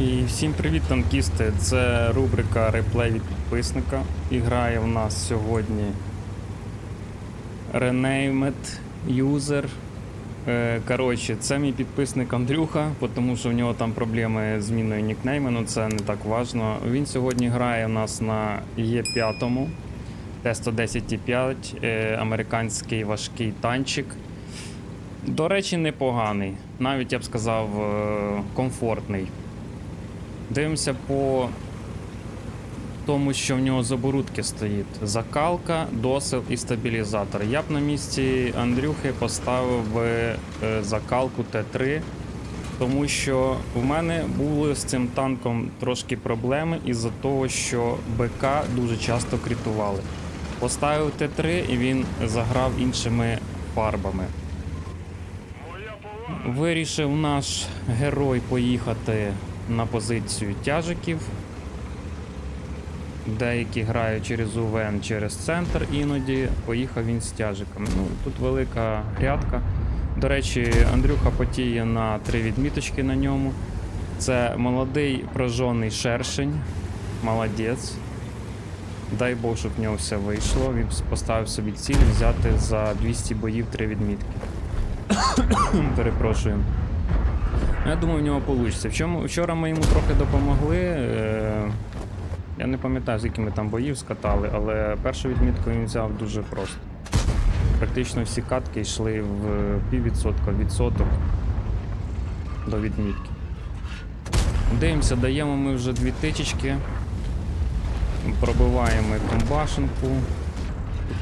І всім привіт, танкісти! Це рубрика реплей від підписника. І грає в нас сьогодні Renamed User. Е, Коротше, це мій підписник Андрюха, тому що в нього там проблеми з зміною нікнейму, ну це не так важно. Він сьогодні грає в нас на Е5, Т-110І5, е, американський важкий танчик. До речі, непоганий. Навіть я б сказав, е, комфортний. Дивимося по тому, що в нього з оборудки стоїть. Закалка, досил і стабілізатор. Я б на місці Андрюхи поставив е, закалку Т3, тому що в мене були з цим танком трошки проблеми із-за того, що БК дуже часто крітували. Поставив Т3 і він заграв іншими фарбами. Вирішив наш герой поїхати на позицію тяжиків. Деякі грають через УВН, через центр іноді. Поїхав він з тяжиками. Ну, тут велика грядка. До речі, Андрюха потіє на три відміточки на ньому. Це молодий прожжений шершень. Молодець. Дай Бог, щоб в нього все вийшло. Він поставив собі ціль взяти за 200 боїв три відмітки. Перепрошую. Я думаю, в нього вийде. Вчора, вчора ми йому трохи допомогли. Е, я не пам'ятаю, скільки ми там боїв скатали, але першу відмітку він взяв дуже просто. Практично всі катки йшли в піввідсотка, відсоток до відмітки. Дивимося, даємо ми вже дві тичечки. Пробиваємо комбашенку.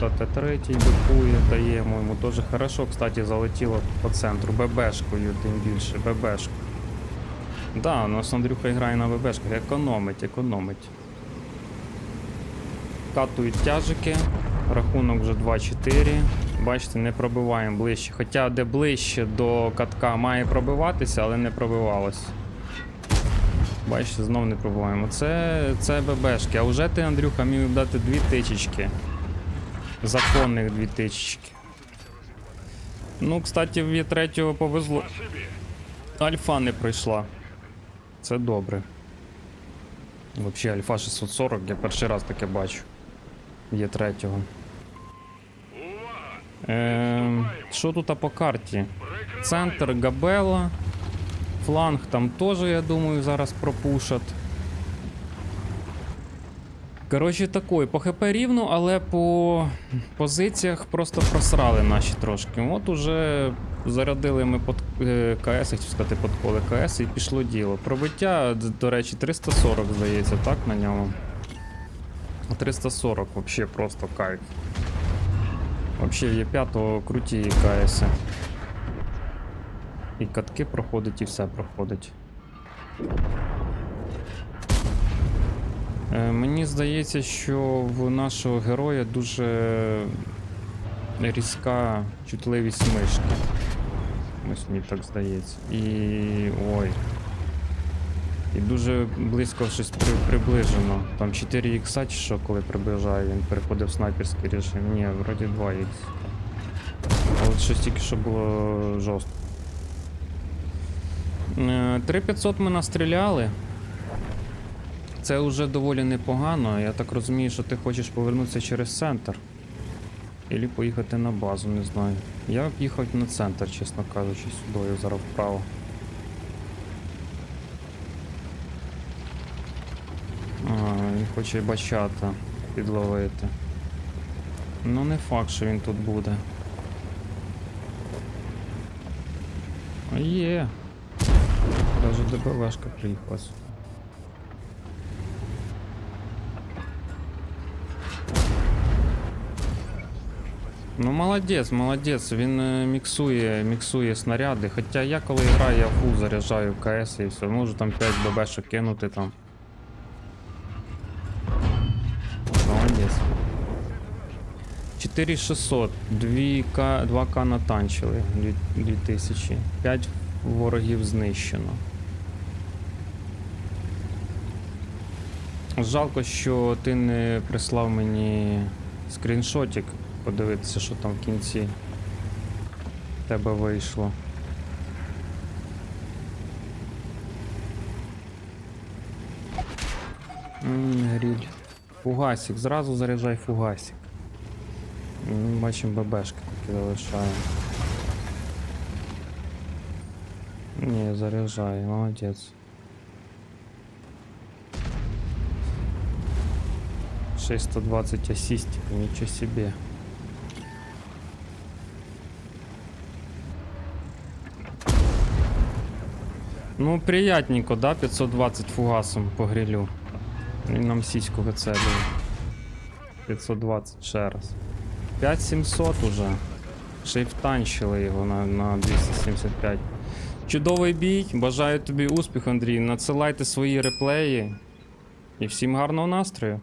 Тут Т3 бикує, даємо йому теж хорошо, кстати, залетіло по центру. ББшкою, тим більше, ББшку. Да, у нас Андрюха грає на ББшках, економить, економить. Катують тяжики, рахунок вже 2-4. Бачите, не пробиваємо ближче. Хоча де ближче до катка має пробиватися, але не пробивалось. Бачите, знов не пробуваємо. Це, це ББшки. А вже ти, Андрюха, міг дати дві тичечки. Законних дві тичечки. Ну, кстати, в Є3 повезло. Альфа не пройшла. Це добре. Взагалі, Альфа 640, я перший раз таке бачу. Є третього. Ем, що тут по карті? Центр Габела. Фланг там теж, я думаю, зараз пропушать. Коротше, такой, по ХП рівно, але по позиціях просто просрали наші трошки. От уже зарядили ми под е, КС, хотів сказати, подколи КС і пішло діло. Пробиття, до речі, 340, здається, так, на ньому. 340 вообще просто кайф. Вообще є 5 круті КС. І катки проходить, і все проходить. Е, Мені здається, що в нашого героя дуже різка чутливість мишки. Ось мені так здається. І. ой. І дуже близько щось при, приближено. Там 4 ікса чи що, коли приближає, він переходив в снайперський режим. Ні, вроді 2 ікс. А от щось тільки що було жорстко. Е, 3500 ми настріляли. Це вже доволі непогано. Я так розумію, що ти хочеш повернутися через центр. Ілі поїхати на базу, не знаю. Я б їхав на центр, чесно кажучи, сюдою зараз вправо. А, він хоче бачата підловити. Ну не факт, що він тут буде. Є. Даже ДБВшка приїхала Ну молодець, молодець, він е, міксує, міксує снаряди. Хоча я коли граю, я фул заряджаю КС і все. Можу там 5 ББшок кинути там. Молодець. 4600, 2К, 2К натанчили, 2000. 5 ворогів знищено. Жалко, що ти не прислав мені скріншотик, подивитися, що там в кінці в тебе вийшло. Гріль. Фугасик, зразу заряджай фугасик. Бачимо ББшки такі залишає. Ні, заряджай, молодець. Шесть 120 асістів, нічого Ну, приятненько, да, 520 фугасом по грилю. Він нам сіську вицелює. 520 ще раз. 5700 уже. Ще й втанчили його на, на 275. Чудовий бій. Бажаю тобі успіху, Андрій. Надсилайте свої реплеї. І всім гарного настрою.